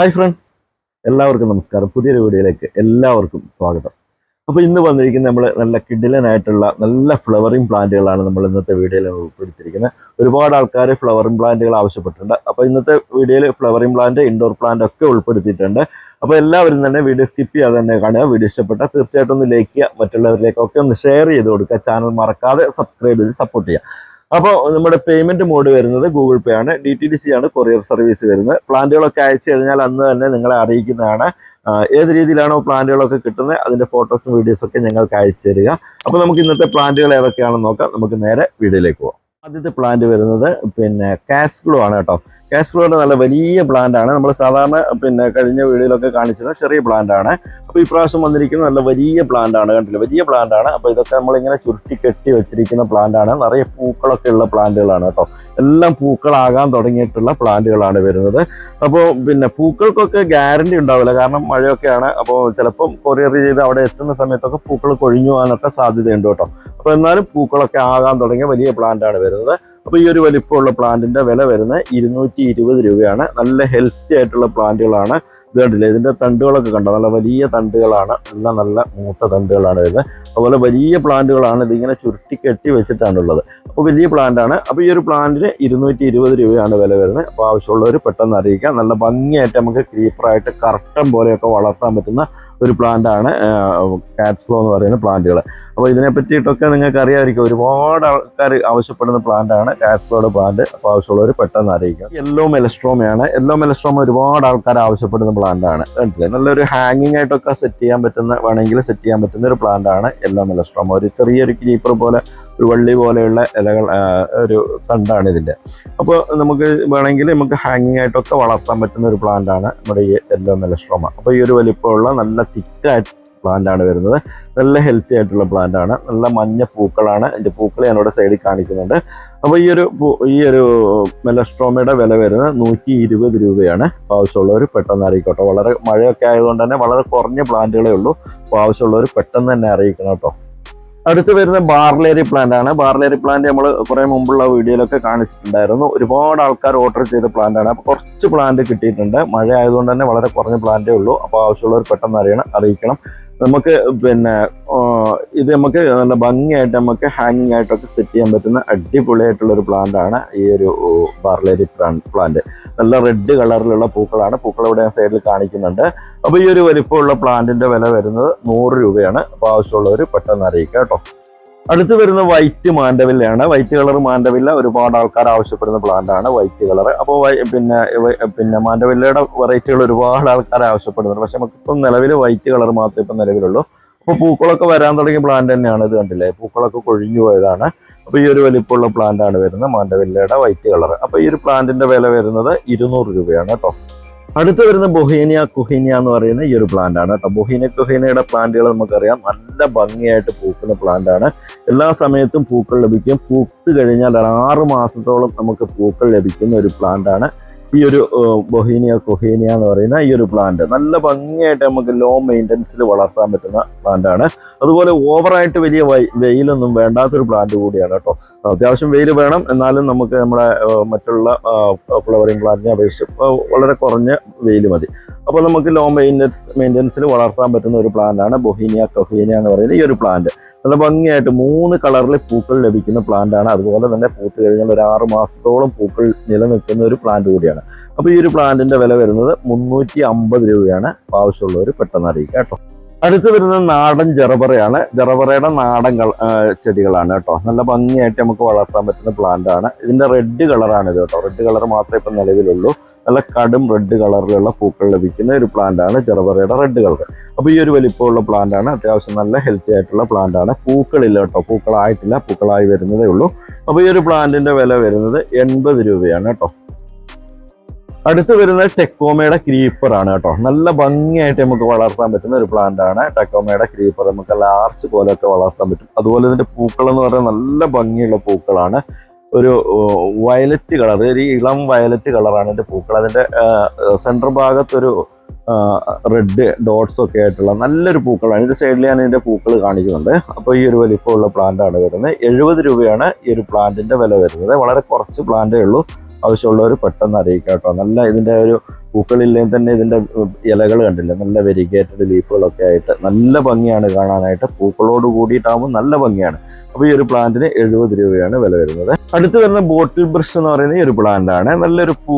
Hi friends എല്ലാവർക്കും നമസ്കാരം. പുതിയൊരു വീഡിയോയിലേക്ക് എല്ലാവർക്കും സ്വാഗതം. അപ്പോൾ ഇന്ന് വന്നിരിക്കുന്ന നമ്മൾ നല്ല കിഡിലനായിട്ടുള്ള നല്ല ഫ്ലവറിങ് പ്ലാന്റുകളാണ് നമ്മൾ ഇന്നത്തെ വീഡിയോയിൽ ഉൾപ്പെടുത്തിയിരിക്കുന്നത്. ഒരുപാട് ആൾക്കാർ ഫ്ലവറിങ് പ്ലാന്റുകൾ ആവശ്യപ്പെട്ടിട്ടുണ്ട്. അപ്പോൾ ഇന്നത്തെ വീഡിയോയിൽ ഫ്ലവറിങ് പ്ലാന്റ് ഇൻഡോർ പ്ലാന്റ് ഒക്കെ ഉൾപ്പെടുത്തിയിട്ടുണ്ട്. അപ്പോൾ എല്ലാവരും തന്നെ വീഡിയോ സ്കിപ്പ് ചെയ്യാതെ തന്നെ കാണുക. വീഡിയോ ഇഷ്ടപ്പെട്ടാൽ തീർച്ചയായിട്ടും ഒന്ന് ലൈക്ക് ചെയ്യുക. മറ്റുള്ളവരിലേക്കൊക്കെ ഒന്ന് ഷെയർ ചെയ്ത് കൊടുക്കുക. ചാനൽ മറക്കാതെ സബ്സ്ക്രൈബ് ചെയ്ത് സപ്പോർട്ട് ചെയ്യുക. അപ്പോൾ നമ്മുടെ പേയ്മെന്റ് മോഡ് വരുന്നത് ഗൂഗിൾ പേ ആണ്. ഡി ടി ഡി സി ആണ് കൊറിയർ സർവീസ് വരുന്നത്. പ്ലാന്റുകളൊക്കെ അയച്ചു കഴിഞ്ഞാൽ അന്ന് തന്നെ നിങ്ങളെ അറിയിക്കുന്നതാണ്. ഏത് രീതിയിലാണോ പ്ലാന്റുകളൊക്കെ കിട്ടുന്നത് അതിന്റെ ഫോട്ടോസും വീഡിയോസും ഒക്കെ ഞങ്ങൾക്ക് അയച്ചു തരിക. അപ്പോൾ നമുക്ക് ഇന്നത്തെ പ്ലാന്റുകൾ ഏതൊക്കെയാണെന്ന് നോക്കാം. നമുക്ക് നേരെ വീഡിയോയിലേക്ക് പോകാം ആദ്യത്തെ പ്ലാന്റ് വരുന്നത് പിന്നെ കാസ്ഗ്ലോ ആണ് കേട്ടോ. കാസ്ഗ്ലോയുടെ നല്ല വലിയ പ്ലാന്റ് ആണ്. നമ്മൾ സാധാരണ പിന്നെ കഴിഞ്ഞ വീഡിയോയിലൊക്കെ കാണിച്ചത് ചെറിയ പ്ലാന്റ് ആണ്. അപ്പോൾ ഇപ്രാവശ്യം വന്നിരിക്കുന്ന നല്ല വലിയ പ്ലാന്റ് ആണ്. കണ്ടില്ല? വലിയ പ്ലാന്റ് ആണ്. അപ്പോൾ ഇതൊക്കെ നമ്മളിങ്ങനെ ചുരുട്ടി കെട്ടി വെച്ചിരിക്കുന്ന പ്ലാന്റ് ആണ്. നിറയെ പൂക്കളൊക്കെ ഉള്ള പ്ലാന്റുകളാണ് കേട്ടോ. എല്ലാം പൂക്കളാകാൻ തുടങ്ങിയിട്ടുള്ള പ്ലാന്റുകളാണ് വരുന്നത്. അപ്പോൾ പിന്നെ പൂക്കൾക്കൊക്കെ ഗ്യാരണ്ടി ഉണ്ടാവില്ല. കാരണം മഴയൊക്കെയാണ്. അപ്പോൾ ചിലപ്പം കൊറിയർ ചെയ്ത് അവിടെ എത്തുന്ന സമയത്തൊക്കെ പൂക്കൾ കൊഴിഞ്ഞു പോകാനൊക്കെ സാധ്യതയുണ്ട് കേട്ടോ. അപ്പോൾ എന്നാലും പൂക്കളൊക്കെ ആകാൻ തുടങ്ങിയ വലിയ പ്ലാന്റ് ആണ് വരുന്നത്. അപ്പോൾ ഈ ഒരു വലിപ്പമുള്ള പ്ലാന്റിന്റെ വില വരുന്നത് ഇരുന്നൂറ്റി ഇരുപത് രൂപയാണ്. നല്ല ഹെൽത്തി ആയിട്ടുള്ള പ്ലാന്റുകളാണ് ഇത് കണ്ടില്ലേ? ഇതിന്റെ തണ്ടുകളൊക്കെ കണ്ടോ? നല്ല വലിയ തണ്ടുകളാണ്. നല്ല നല്ല മൂത്ത തണ്ടുകളാണ് വരുന്നത് അതുപോലെ വലിയ പ്ലാന്റുകളാണ് ഇതിങ്ങനെ ചുരുട്ടി കെട്ടി വെച്ചിട്ടാണുള്ളത്. അപ്പോൾ വലിയ പ്ലാന്റാണ്. അപ്പോൾ ഈ ഒരു പ്ലാന്റിന് ഇരുന്നൂറ്റി ഇരുപത് രൂപയാണ് വില വരുന്നത്. അപ്പോൾ ആവശ്യമുള്ളവർ പെട്ടെന്ന് അറിയിക്കാം. നല്ല ഭംഗിയായിട്ട് നമുക്ക് ക്രീപ്പറായിട്ട് കറക്റ്റം പോലെയൊക്കെ വളർത്താൻ പറ്റുന്ന ഒരു പ്ലാന്റ് ആണ് കാറ്റ്സ്ക്ലോ എന്ന് പറയുന്ന പ്ലാന്റുകൾ അപ്പോൾ ഇതിനെ പറ്റിയിട്ടൊക്കെ നിങ്ങൾക്ക് അറിയാമായിരിക്കും ഒരുപാട് ആൾക്കാർ ആവശ്യപ്പെടുന്ന പ്ലാന്റ് ആണ് കാറ്റ്സ്ക്ലോയുടെ പ്ലാന്റ് അപ്പോൾ ആവശ്യമുള്ളവർ പെട്ടെന്ന് അറിയിക്കാം. യെല്ലോ മെലസ്ട്രോമയാണ് യെല്ലോ മെലസ്ട്രോമ ഒരുപാട് ആൾക്കാർ ആവശ്യപ്പെടുന്ന പ്ലാന്റാണ് കണ്ടില്ലേ? നല്ലൊരു ഹാങ്ങിങ് ആയിട്ടൊക്കെ സെറ്റ് ചെയ്യാൻ പറ്റുന്ന വേണമെങ്കിൽ സെറ്റ് ചെയ്യാൻ പറ്റുന്ന ഒരു പ്ലാന്റാണ് യെല്ലോ മെലസ്ട്രോമ ഒരു ചെറിയൊരു ക്രീപ്പർ പോലെ ഒരു വള്ളി പോലെയുള്ള ഇലകൾ ഒരു തണ്ടാണ് ഇതിന്റെ. അപ്പോൾ നമുക്ക് വേണമെങ്കിൽ നമുക്ക് ഹാങ്ങിങ് ആയിട്ടൊക്കെ വളർത്താൻ പറ്റുന്ന ഒരു പ്ലാന്റ് ആണ് നമ്മുടെ ഈ യെല്ലോ മെലസ്ട്രോമ അപ്പോൾ ഈ ഒരു വലിപ്പമുള്ള നല്ല തിക്കായിട്ട് പ്ലാന്റ് ആണ് വരുന്നത്. നല്ല ഹെൽത്തി ആയിട്ടുള്ള പ്ലാന്റ് ആണ്. നല്ല മഞ്ഞ പൂക്കളാണ്. എന്റെ പൂക്കൾ ഞാൻ ഇവിടെ സൈഡിൽ കാണിക്കുന്നുണ്ട്. അപ്പോൾ ഈ ഒരു ഈ ഒരു മെലസ്ട്രോമയുടെ വില വരുന്നത് നൂറ്റി ഇരുപത് രൂപയാണ് ആവശ്യമുള്ളവർ പെട്ടെന്ന് അറിയിക്കട്ടോ. വളരെ മഴയൊക്കെ ആയതുകൊണ്ട് തന്നെ വളരെ കുറഞ്ഞ പ്ലാന്റുകളേ ഉള്ളൂ. അപ്പോൾ ആവശ്യമുള്ളവർ പെട്ടെന്ന് തന്നെ അറിയിക്കണം കേട്ടോ. അടുത്ത് വരുന്ന ബാർലേരി പ്ലാന്റ് ആണ്. ബാർലേരി പ്ലാന്റ് നമ്മൾ കുറെ മുമ്പുള്ള വീഡിയോയിലൊക്കെ കാണിച്ചിട്ടുണ്ടായിരുന്നു. ഒരുപാട് ആൾക്കാർ ഓർഡർ ചെയ്ത പ്ലാന്റ് ആണ്. അപ്പോൾ കുറച്ച് പ്ലാന്റ് കിട്ടിയിട്ടുണ്ട്. മഴ ആയതുകൊണ്ട് തന്നെ വളരെ കുറഞ്ഞ പ്ലാന്റേ ഉള്ളൂ. അപ്പോൾ ആവശ്യമുള്ളവർ പെട്ടെന്ന് അറിയണം അറിയിക്കണം. നമുക്ക് പിന്നെ ഇത് നമുക്ക് നല്ല ഭംഗിയായിട്ട് നമുക്ക് ഹാങ്ങിങ് ആയിട്ടൊക്കെ സെറ്റ് ചെയ്യാൻ പറ്റുന്ന അടിപൊളിയായിട്ടുള്ള ഒരു പ്ലാന്റ് ആണ് ഈ ഒരു ബാർലേരി പ്ലാന്റ് നല്ല റെഡ് കളറിലുള്ള പൂക്കളാണ്. പൂക്കൾ ഇവിടെ ഞാൻ സൈഡിൽ കാണിക്കുന്നുണ്ട്. അപ്പോൾ ഈ ഒരു വലിപ്പമുള്ള പ്ലാന്റിന്റെ വില വരുന്നത് നൂറ് രൂപയാണ്. അപ്പോൾ ആവശ്യമുള്ളവർ പെട്ടെന്ന് അറിയിക്കുക കേട്ടോ. അടുത്ത് വരുന്ന വൈറ്റ് മാൻഡവില്ലയാണ്. വൈറ്റ് കളർ മാൻഡവില്ല ഒരുപാട് ആൾക്കാർ ആവശ്യപ്പെടുന്ന പ്ലാന്റ് ആണ് വൈറ്റ് കളർ അപ്പോൾ പിന്നെ പിന്നെ മാൻഡവില്ലയുടെ വെറൈറ്റികൾ ഒരുപാട് ആൾക്കാർ ആവശ്യപ്പെടുന്നുണ്ട്. പക്ഷെ നമുക്കിപ്പം നിലവിൽ വൈറ്റ് കളർ മാത്രമേ ഇപ്പം നിലവിലുള്ളൂ. അപ്പോൾ പൂക്കളൊക്കെ വരാൻ തുടങ്ങിയ പ്ലാന്റ് തന്നെയാണ് ഇത് കണ്ടില്ലേ? പൂക്കളൊക്കെ കൊഴിഞ്ഞു പോയതാണ്. അപ്പോൾ ഈ ഒരു വലിപ്പമുള്ള പ്ലാന്റ് ആണ് വരുന്നത് മാൻഡവില്ലയുടെ വൈറ്റ് കളർ അപ്പോൾ ഈ ഒരു പ്ലാന്റിന്റെ വില വരുന്നത് ഇരുന്നൂറ് രൂപയാണ് കേട്ടോ. അടുത്ത് വരുന്ന ബൊഹീനിയ കുഹീനിയ എന്ന് പറയുന്ന ഈ ഒരു പ്ലാന്റ് ആണ് കേട്ടോ. ബൊഹീനിയ കുഹീനയുടെ പ്ലാന്റുകൾ നമുക്കറിയാം. നല്ല ഭംഗിയായിട്ട് പൂക്കുന്ന പ്ലാന്റ് ആണ്. എല്ലാ സമയത്തും പൂക്കൾ ലഭിക്കും. പൂത്ത് കഴിഞ്ഞാൽ ആറ് മാസത്തോളം നമുക്ക് പൂക്കൾ ലഭിക്കുന്ന ഒരു പ്ലാന്റ് ആണ്. ഈ ഒരു ബൊഹീനിയ കൊഹീനിയ എന്ന് പറയുന്ന ഈ ഒരു പ്ലാന്റ് നല്ല ഭംഗിയായിട്ട് നമുക്ക് ലോ മെയിന്റനൻസിൽ വളർത്താൻ പറ്റുന്ന പ്ലാന്റാണ് അതുപോലെ ഓവറായിട്ട് വലിയ വെയിലൊന്നും വേണ്ടാത്തൊരു പ്ലാന്റ് കൂടിയാണ് കേട്ടോ. അത്യാവശ്യം വെയിൽ വേണം. എന്നാലും നമുക്ക് നമ്മുടെ മറ്റുള്ള ഫ്ലവറിങ് പ്ലാന്റിനെ അപേക്ഷിച്ച് വളരെ കുറഞ്ഞ വെയിൽ മതി. അപ്പോൾ നമുക്ക് ലോ മെയിന്റനൻസ് മെയിന്റനൻസിൽ വളർത്താൻ പറ്റുന്ന ഒരു പ്ലാന്റാണ് ബൊഹീനിയ കൊഹീനിയ എന്ന് പറയുന്ന ഈ ഒരു പ്ലാന്റ് നല്ല ഭംഗിയായിട്ട് മൂന്ന് കളറിൽ പൂക്കൾ ലഭിക്കുന്ന പ്ലാന്റാണ് അതുപോലെ തന്നെ പൂത്ത് കഴിഞ്ഞാൽ ഒരു ആറ് മാസത്തോളം പൂക്കൾ നിലനിൽക്കുന്ന ഒരു പ്ലാന്റ് കൂടിയാണ്. അപ്പോൾ ഈ ഒരു പ്ലാന്റിന്റെ വില വരുന്നത് മുന്നൂറ്റി അമ്പത് രൂപയാണ് ആവശ്യമുള്ളവർ പെട്ടെന്ന് അറിയിക്കുക കേട്ടോ. അടുത്ത് വരുന്നത് നാടൻ ജറബറയാണ് ജറബറയുടെ നാടൻ ചെടികളാണ് കേട്ടോ. നല്ല ഭംഗിയായിട്ട് നമുക്ക് വളർത്താൻ പറ്റുന്ന പ്ലാന്റ് ആണ്. ഇതിന്റെ റെഡ് കളറാണ് ഇത് കേട്ടോ. റെഡ് കളർ മാത്രമേ ഇപ്പം നിലവിലുള്ളൂ. നല്ല കടും റെഡ് കളറിലുള്ള പൂക്കൾ ലഭിക്കുന്ന ഒരു പ്ലാന്റ് ആണ് ജറബറയുടെ റെഡ് കളർ അപ്പോൾ ഈ ഒരു വലിപ്പമുള്ള പ്ലാന്റ് ആണ്. അത്യാവശ്യം നല്ല ഹെൽത്തി ആയിട്ടുള്ള പ്ലാന്റ് ആണ്. പൂക്കളില്ല കേട്ടോ. പൂക്കളായിട്ടില്ല. പൂക്കളായി വരുന്നതേ ഉള്ളൂ. അപ്പോൾ ഈ ഒരു പ്ലാന്റിന്റെ വില വരുന്നത് എൺപത് രൂപയാണ് കേട്ടോ. അടുത്ത് വരുന്നത് ടെക്കോമയുടെ ക്രീപ്പർ ആണ് കേട്ടോ. നല്ല ഭംഗിയായിട്ട് നമുക്ക് വളർത്താൻ പറ്റുന്ന ഒരു പ്ലാന്റ് ആണ്. ടെക്കോമയുടെ ക്രീപ്പർ നമുക്ക് ലാർച്ച് പോലെയൊക്കെ വളർത്താൻ പറ്റും. അതുപോലെ ഇതിന്റെ പൂക്കൾ എന്ന് പറഞ്ഞാൽ നല്ല ഭംഗിയുള്ള പൂക്കളാണ്. ഒരു വയലറ്റ് കളർ ഒരു ഇളം വയലറ്റ് കളറാണ് ഇതിന്റെ പൂക്കൾ. അതിന്റെ സെൻട്രൽ ഭാഗത്തൊരു റെഡ് ഡോട്ട്സ് ഒക്കെ ആയിട്ടുള്ള നല്ലൊരു പൂക്കളാണ്. ഇതിന്റെ സൈഡിൽ ഞാൻ ഇതിന്റെ പൂക്കൾ കാണിക്കുന്നുണ്ട്. അപ്പോൾ ഈ ഒരു വലിപ്പമുള്ള പ്ലാന്റ് ആണ് വരുന്നത്. എഴുപത് രൂപയാണ് ഈ ഒരു പ്ലാന്റിന്റെ വില വരുന്നത്. വളരെ കുറച്ച് പ്ലാന്റേ ഉള്ളൂ. ആവശ്യമുള്ളവർ പെട്ടെന്ന് അറിയിക്കാം കേട്ടോ. നല്ല ഇതിന്റെ ഒരു പൂക്കളില്ലെങ്കിൽ തന്നെ ഇതിന്റെ ഇലകൾ കണ്ടില്ല? നല്ല വെരിഗേറ്റഡ് ലീഫുകളൊക്കെ ആയിട്ട് നല്ല ഭംഗിയാണ് കാണാനായിട്ട്. പൂക്കളോട് കൂടിയിട്ടാകുമ്പോൾ നല്ല ഭംഗിയാണ്. അപ്പോൾ ഈ ഒരു പ്ലാന്റിന് എഴുപത് രൂപയാണ് വില വരുന്നത്. അടുത്ത് വരുന്ന ബോട്ടിൽ ബ്രഷ് എന്ന് പറയുന്ന ഈ ഒരു പ്ലാന്റ് ആണ്. നല്ലൊരു പൂ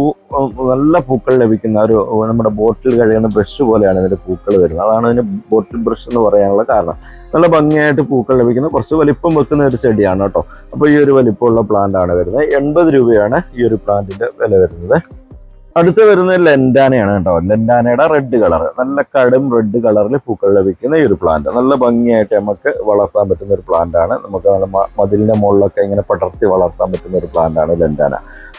നല്ല പൂക്കൾ ലഭിക്കുന്ന ഒരു നമ്മുടെ ബോട്ടിൽ കഴിയുന്ന ബ്രഷ് പോലെയാണ് ഇതിന്റെ പൂക്കൾ വരുന്നത്. അതാണ് ഇതിന് ബോട്ടിൽ ബ്രഷ് എന്ന് പറയാനുള്ള കാരണം. നല്ല ഭംഗിയായിട്ട് പൂക്കൾ ലഭിക്കുന്ന കുറച്ച് വലിപ്പം വെക്കുന്ന ഒരു ചെടിയാണ് കേട്ടോ. അപ്പോൾ ഈ ഒരു വലിപ്പമുള്ള പ്ലാന്റ് ആണ് വരുന്നത്. എൺപത് രൂപയാണ് ഈ ഒരു പ്ലാന്റിന്റെ വില വരുന്നത്. അടുത്ത് വരുന്നത് ലെൻഡാനയാണ് കേട്ടോ. ലെൻഡാനയുടെ റെഡ് കളർ നല്ല കടും റെഡ് കളറിൽ പൂക്കൾ ലഭിക്കുന്ന ഈ ഒരു പ്ലാന്റ് നല്ല ഭംഗിയായിട്ട് നമുക്ക് വളർത്താൻ പറ്റുന്ന ഒരു പ്ലാന്റ് ആണ്. നമുക്ക് നല്ല മതിലിന്റെ മുകളിലൊക്കെ ഇങ്ങനെ പടർത്തി വളർത്താൻ പറ്റുന്ന ഒരു പ്ലാന്റ് ആണ് ലെൻഡാന.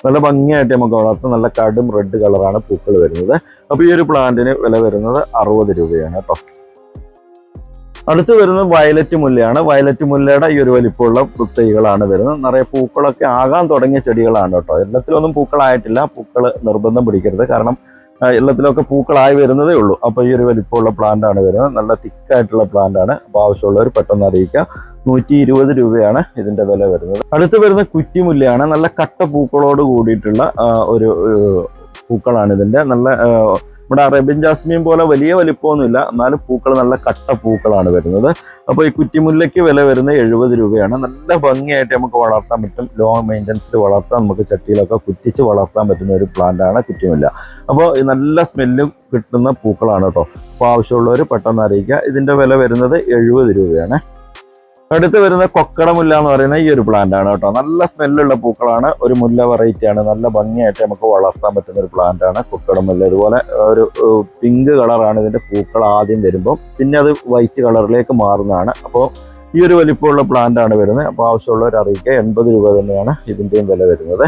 നല്ല ഭംഗിയായിട്ട് നമുക്ക് വളർത്താം നല്ല കടും റെഡ് കളറാണ് പൂക്കൾ വരുന്നത്. അപ്പോൾ ഈ ഒരു പ്ലാന്റിന് വില വരുന്നത് അറുപത് രൂപയാണ് കേട്ടോ. അടുത്ത് വരുന്നത് വയലറ്റ് മുല്ലയാണ്. വയലറ്റ് മുല്ലയുടെ ഈ ഒരു വലിപ്പമുള്ള തൈകളാണ് വരുന്നത്. നിറയെ പൂക്കളൊക്കെ ആകാൻ തുടങ്ങിയ ചെടികളാണ് കേട്ടോ. എല്ലാത്തിലൊന്നും പൂക്കളായിട്ടില്ല. പൂക്കൾ നിർബന്ധം പിടിക്കരുത്. കാരണം എല്ലാത്തിലൊക്കെ പൂക്കളായി വരുന്നതേ ഉള്ളൂ. അപ്പോൾ ഈ ഒരു വലിപ്പമുള്ള പ്ലാന്റ് ആണ് വരുന്നത്. നല്ല തിക്കായിട്ടുള്ള പ്ലാന്റ് ആണ്. അപ്പോൾ ആവശ്യമുള്ളവർ പെട്ടെന്ന് അറിയിക്കുക. നൂറ്റി ഇരുപത് രൂപയാണ് ഇതിന്റെ വില വരുന്നത്. അടുത്ത് വരുന്ന കുറ്റിമുല്ലയാണ്. നല്ല കട്ട പൂക്കളോട് കൂടിയിട്ടുള്ള ഒരു പൂക്കളാണ് ഇതിന്റെ. നല്ല നമ്മുടെ അറേബ്യൻ ജാസ്മിൻ പോലെ വലിയ വലിപ്പമൊന്നുമില്ല. എന്നാലും പൂക്കൾ നല്ല കട്ട പൂക്കളാണ് വരുന്നത്. അപ്പോൾ ഈ കുറ്റിമുല്ലയ്ക്ക് വില വരുന്നത് എഴുപത് രൂപയാണ്. നല്ല ഭംഗിയായിട്ട് നമുക്ക് വളർത്താൻ പറ്റും. ലോ മെയിന്റനൻസിൽ വളർത്താൻ നമുക്ക് ചട്ടിയിലൊക്കെ കുറ്റിച്ച് വളർത്താൻ പറ്റുന്ന ഒരു പ്ലാന്റ് ആണ് കുറ്റിമുല്ല. അപ്പോൾ നല്ല സ്മെല്ലും കിട്ടുന്ന പൂക്കളാണ് കേട്ടോ. അപ്പോൾ ആവശ്യമുള്ളവർ പെട്ടെന്ന് അറിയിക്കുക. ഇതിന്റെ വില വരുന്നത് എഴുപത് രൂപയാണ്. അടുത്ത് വരുന്ന കൊക്കടമുല്ല എന്ന് പറയുന്ന ഈ ഒരു പ്ലാന്റ് ആണ് കേട്ടോ. നല്ല സ്മെല്ലുള്ള പൂക്കളാണ്. ഒരു മുല്ല വെറൈറ്റി ആണ്. നല്ല ഭംഗിയായിട്ട് നമുക്ക് വളർത്താൻ പറ്റുന്ന ഒരു പ്ലാന്റ് ആണ് കൊക്കടമുല്ല. ഇതുപോലെ ഒരു പിങ്ക് കളറാണ് ഇതിന്റെ പൂക്കൾ ആദ്യം വരുമ്പോൾ പിന്നെ അത് വൈറ്റ് കളറിലേക്ക് മാറുന്നതാണ്. അപ്പോൾ ഈ ഒരു വലിപ്പമുള്ള പ്ലാന്റ് ആണ് വരുന്നത്. അപ്പോൾ ആവശ്യമുള്ളവർ അറിയിക്കുക. എൺപത് രൂപ തന്നെയാണ് ഇതിന്റെയും വില വരുന്നത്.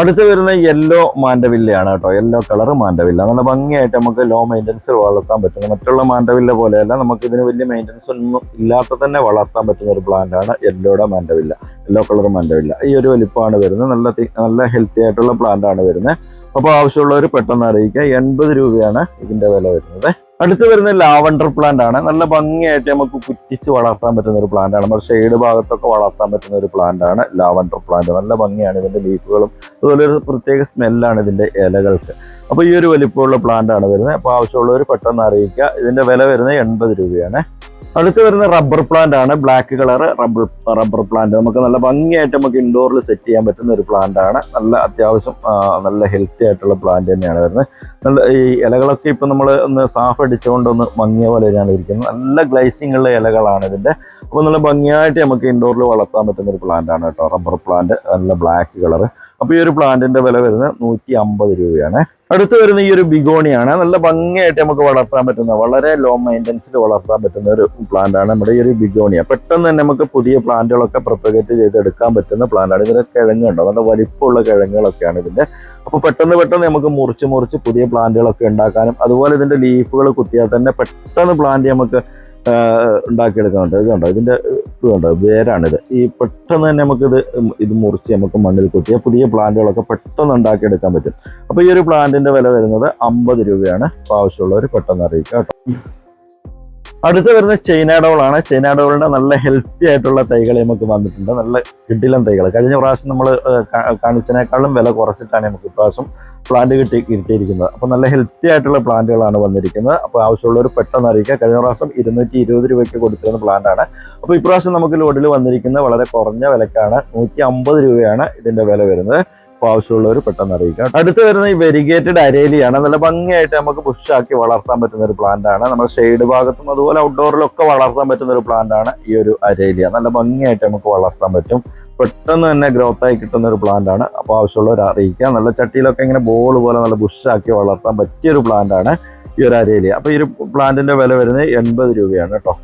അടുത്ത് വരുന്ന യെല്ലോ മാൻഡവില്ലയാണ് കേട്ടോ. Yellow colour mandevilla. നല്ല ഭംഗിയായിട്ട് നമുക്ക് ലോ മെയിന്റനൻസിൽ വളർത്താൻ പറ്റുന്ന മറ്റുള്ള മാൻഡവില്ല പോലെയല്ല നമുക്ക് ഇതിന് വലിയ മെയിന്റനൻസ് ഒന്നും ഇല്ലാത്ത തന്നെ വളർത്താൻ പറ്റുന്ന ഒരു പ്ലാന്റ് ആണ് യെല്ലോയുടെ മാൻഡവില്ല. Yellow colour mandevilla. ഈ ഒരു വലിപ്പമാണ് വരുന്നത്. നല്ല നല്ല ഹെൽത്തി ആയിട്ടുള്ള പ്ലാന്റ് ആണ് വരുന്നത്. അപ്പോൾ ആവശ്യമുള്ളവർ പെട്ടെന്ന് അറിയിക്കുക. എൺപത് രൂപയാണ് ഇതിന്റെ വില വരുന്നത്. അടുത്ത് വരുന്ന ലാവണ്ടർ പ്ലാന്റ് ആണ്. നല്ല ഭംഗിയായിട്ട് നമുക്ക് കുറ്റിച്ച് വളർത്താൻ പറ്റുന്ന ഒരു പ്ലാന്റ് ആണ്. നമ്മുടെ ഷെയ്ഡ് ഭാഗത്തൊക്കെ വളർത്താൻ പറ്റുന്ന ഒരു പ്ലാന്റ് ആണ് ലാവണ്ടർ പ്ലാന്റ് നല്ല ഭംഗിയാണ് ഇതിന്റെ ലീഫുകളും അതുപോലെ ഒരു പ്രത്യേക സ്മെല്ലാണ് ഇതിന്റെ ഇലകൾക്ക്. അപ്പോൾ ഈ ഒരു വലിപ്പമുള്ള പ്ലാന്റ് ആണ് വരുന്നത്. അപ്പോൾ ആവശ്യമുള്ളവർ പെട്ടെന്ന് അറിയിക്കുക. ഇതിന്റെ വില വരുന്നത് എൺപത് രൂപയാണ്. അടുത്ത് വരുന്ന റബ്ബർ പ്ലാന്റ് ആണ്. Black colour rubber rubber plant നമുക്ക് നല്ല ഭംഗിയായിട്ട് നമുക്ക് ഇൻഡോറിൽ സെറ്റ് ചെയ്യാൻ പറ്റുന്ന ഒരു പ്ലാന്റ് ആണ്. നല്ല അത്യാവശ്യം നല്ല ഹെൽത്തി ആയിട്ടുള്ള പ്ലാന്റ് തന്നെയാണ് വരുന്നത്. നല്ല ഈ ഇലകളൊക്കെ ഇപ്പം നമ്മൾ ഒന്ന് സാഫ് അടിച്ചുകൊണ്ട് ഒന്ന് മങ്ങിയ പോലെയാണ് ഇരിക്കുന്നത്. നല്ല ഗ്ലൈസിംഗ് ഉള്ള ഇലകളാണ് ഇതിന്റെ അപ്പോൾ നല്ല ഭംഗിയായിട്ട് നമുക്ക് ഇൻഡോറിൽ വളർത്താൻ പറ്റുന്ന ഒരു പ്ലാന്റ് ആണ് കേട്ടോ. റബ്ബർ പ്ലാന്റ് നല്ല ബ്ലാക്ക് കളർ അപ്പോൾ ഈ ഒരു പ്ലാന്റിന്റെ വില വരുന്നത് നൂറ്റി രൂപയാണ്. അടുത്ത് വരുന്ന ഈ ഒരു ബിഗോണിയാണ്. നല്ല ഭംഗിയായിട്ട് നമുക്ക് വളർത്താൻ പറ്റുന്ന വളരെ ലോ മെയിന്റനൻസിൽ വളർത്താൻ പറ്റുന്ന ഒരു പ്ലാന്റ് ആണ് നമ്മുടെ ഈ ഒരു ബിഗോണിയ. പെട്ടെന്ന് തന്നെ നമുക്ക് പുതിയ പ്ലാന്റുകളൊക്കെ പ്രൊപ്പഗേറ്റ് ചെയ്തെടുക്കാൻ പറ്റുന്ന പ്ലാന്റ് ആണ്. ഇതിന്റെ കിഴങ്ങുണ്ടോ നല്ല വലിപ്പമുള്ള കിഴങ്ങുകളൊക്കെയാണ് ഇതിന്റെ. അപ്പോൾ പെട്ടെന്ന് പെട്ടെന്ന് നമുക്ക് മുറിച്ച് മുറിച്ച് പുതിയ പ്ലാന്റുകളൊക്കെ ഉണ്ടാക്കാനും അതുപോലെ ഇതിന്റെ ലീഫുകൾ കുത്തിയാൽ തന്നെ പെട്ടെന്ന് പ്ലാന്റ് നമുക്ക് ഉണ്ടാക്കിയെടുക്കാനുണ്ട്. ഇത് കണ്ടോ ഇതിന്റെ ഇത് കണ്ടോ വേരാണിത്. ഈ പെട്ടെന്ന് തന്നെ നമുക്കിത് ഇത് മുറിച്ച് നമുക്ക് മണ്ണിൽ കുത്തിയ പുതിയ പ്ലാന്റുകളൊക്കെ പെട്ടെന്ന് ഉണ്ടാക്കിയെടുക്കാൻ പറ്റും. അപ്പോൾ ഈ ഒരു പ്ലാന്റിന്റെ വില വരുന്നത് അമ്പത് രൂപയാണ്. ആവശ്യമുള്ളവർ പെട്ടെന്ന് അറിയിക്കുക കേട്ടോ. അടുത്ത് വരുന്ന ചൈന ഡോളാണ് ചൈന ഡോളിന്റെ നല്ല ഹെൽത്തി ആയിട്ടുള്ള തൈകൾ നമുക്ക് വന്നിട്ടുണ്ട്. നല്ല കിട്ടിലം തൈകൾ. കഴിഞ്ഞ പ്രാവശ്യം നമ്മൾ കാണിച്ചതിനേക്കാളും വില കുറച്ചിട്ടാണ് നമുക്ക് ഇപ്രാവശ്യം പ്ലാന്റ് കിട്ടി കിട്ടിയിരിക്കുന്നത്. അപ്പോൾ നല്ല ഹെൽത്തി ആയിട്ടുള്ള പ്ലാന്റുകളാണ് വന്നിരിക്കുന്നത്. അപ്പോൾ ആവശ്യമുള്ളവർ പെട്ടെന്ന് അറിയിക്കുക. കഴിഞ്ഞ പ്രാവശ്യം ഇരുന്നൂറ്റി ഇരുപത് രൂപയ്ക്ക് കൊടുത്തിരുന്ന പ്ലാന്റാണ് അപ്പോൾ ഇപ്രാവശ്യം നമുക്ക് ലോഡിൽ വന്നിരിക്കുന്നത് വളരെ കുറഞ്ഞ വിലക്കാണ്. നൂറ്റി അമ്പത് രൂപയാണ് ഇതിന്റെ വില വരുന്നത്. അപ്പോൾ ആവശ്യമുള്ളവർ പെട്ടെന്ന് അറിയിക്കാം. അടുത്ത് വരുന്ന ഈ വെരിഗേറ്റഡ് അരേലിയാണ്. നല്ല ഭംഗിയായിട്ട് നമുക്ക് പുഷാക്കി വളർത്താൻ പറ്റുന്ന ഒരു പ്ലാന്റ് ആണ്. നമ്മുടെ ഷെയ്ഡ് ഭാഗത്തും അതുപോലെ ഔട്ട്ഡോറിലൊക്കെ വളർത്താൻ പറ്റുന്ന ഒരു പ്ലാന്റ് ആണ് ഈ ഒരു അരേലിയ. നല്ല ഭംഗിയായിട്ട് നമുക്ക് വളർത്താൻ പറ്റും. പെട്ടെന്ന് തന്നെ ഗ്രോത്ത് ആയി കിട്ടുന്ന ഒരു പ്ലാന്റ് ആണ്. അപ്പോൾ ആവശ്യമുള്ളവർ അറിയിക്കാം. നല്ല ചട്ടിയിലൊക്കെ ഇങ്ങനെ ബോൾ പോലെ നല്ല ബുഷാക്കി വളർത്താൻ പറ്റിയ ഒരു പ്ലാന്റ് ആണ് ഈ ഒരു അരേലിയ. അപ്പോൾ ഈ ഒരു പ്ലാന്റിന്റെ വില വരുന്നത് എൺപത് രൂപയാണ് കേട്ടോ.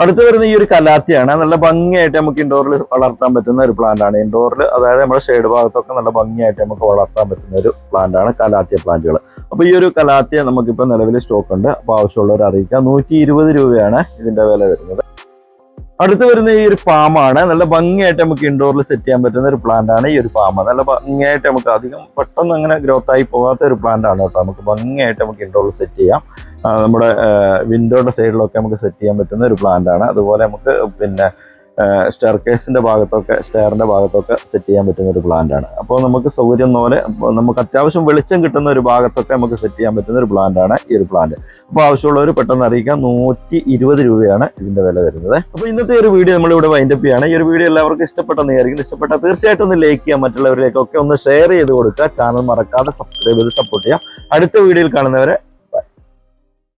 അടുത്ത് വരുന്ന ഈ ഒരു കലാത്തിയാണ്. നല്ല ഭംഗിയായിട്ട് നമുക്ക് ഇൻഡോറിൽ വളർത്താൻ പറ്റുന്ന ഒരു പ്ലാന്റ് ആണ്. ഇൻഡോറിൽ അതായത് നമ്മുടെ ഷെയ്ഡ് ഭാഗത്തൊക്കെ നല്ല ഭംഗിയായിട്ട് നമുക്ക് വളർത്താൻ പറ്റുന്ന ഒരു പ്ലാന്റ് ആണ് കലാത്തിയ പ്ലാന്റുകൾ അപ്പോൾ ഈ ഒരു കലാത്തിയ നമുക്കിപ്പോൾ നിലവിൽ സ്റ്റോക്ക് ഉണ്ട്. അപ്പോൾ ആവശ്യമുള്ളവർ അറിയിക്കാം. നൂറ്റി രൂപയാണ് ഇതിന്റെ വില വരുന്നത്. അടുത്ത് വരുന്ന ഈ ഒരു പാമാണ്. നല്ല ഭംഗിയായിട്ട് നമുക്ക് ഇൻഡോറിൽ സെറ്റ് ചെയ്യാൻ പറ്റുന്ന ഒരു പ്ലാന്റ് ആണ് ഈ ഒരു പാമ. നല്ല ഭംഗിയായിട്ട് നമുക്ക് അധികം പെട്ടെന്ന് അങ്ങനെ ഗ്രോത്ത് ആയി പോകാത്ത ഒരു പ്ലാന്റ് ആണ് കേട്ടോ. നമുക്ക് ഭംഗിയായിട്ട് നമുക്ക് ഇൻഡോറിൽ സെറ്റ് ചെയ്യാം. നമ്മുടെ വിൻഡോയുടെ സൈഡിലൊക്കെ നമുക്ക് സെറ്റ് ചെയ്യാൻ പറ്റുന്ന ഒരു പ്ലാന്റ് ആണ്. അതുപോലെ നമുക്ക് പിന്നെ സ്റ്റെയർ കേസിന്റെ ഭാഗത്തൊക്കെ സ്റ്റെയറിന്റെ ഭാഗത്തൊക്കെ സെറ്റ് ചെയ്യാൻ പറ്റുന്ന ഒരു പ്ലാന്റ് ആണ്. അപ്പോൾ നമുക്ക് സൗകര്യം പോലെ നമുക്ക് അത്യാവശ്യം വെളിച്ചം കിട്ടുന്ന ഒരു ഭാഗത്തൊക്കെ നമുക്ക് സെറ്റ് ചെയ്യാൻ പറ്റുന്ന ഒരു പ്ലാന്റ് ആണ് ഈ ഒരു പ്ലാന്റ് അപ്പോൾ ആവശ്യമുള്ളവർ പെട്ടെന്ന് അറിയിക്കാം നൂറ്റി ഇരുപത് രൂപയാണ് ഇതിന്റെ വില വരുന്നത്. അപ്പോൾ ഇന്നത്തെ ഒരു വീഡിയോ നമ്മളിവിടെ വൈൻഡപ്പ് ചെയ്യാണ്. ഈ ഒരു വീഡിയോ എല്ലാവർക്കും ഇഷ്ടപ്പെട്ടെന്ന് വിചാരിക്കുന്നു. ഇഷ്ടപ്പെട്ടാൽ തീർച്ചയായിട്ടും ഒന്ന് ലൈക്ക് ചെയ്യാം മറ്റുള്ളവരിലേക്കൊക്കെ ഒന്ന് ഷെയർ ചെയ്ത് കൊടുക്കുക. ചാനൽ മറക്കാതെ സബ്സ്ക്രൈബ് ചെയ്ത് സപ്പോർട്ട് ചെയ്യുക. അടുത്ത വീഡിയോയിൽ കാണുന്നവരെ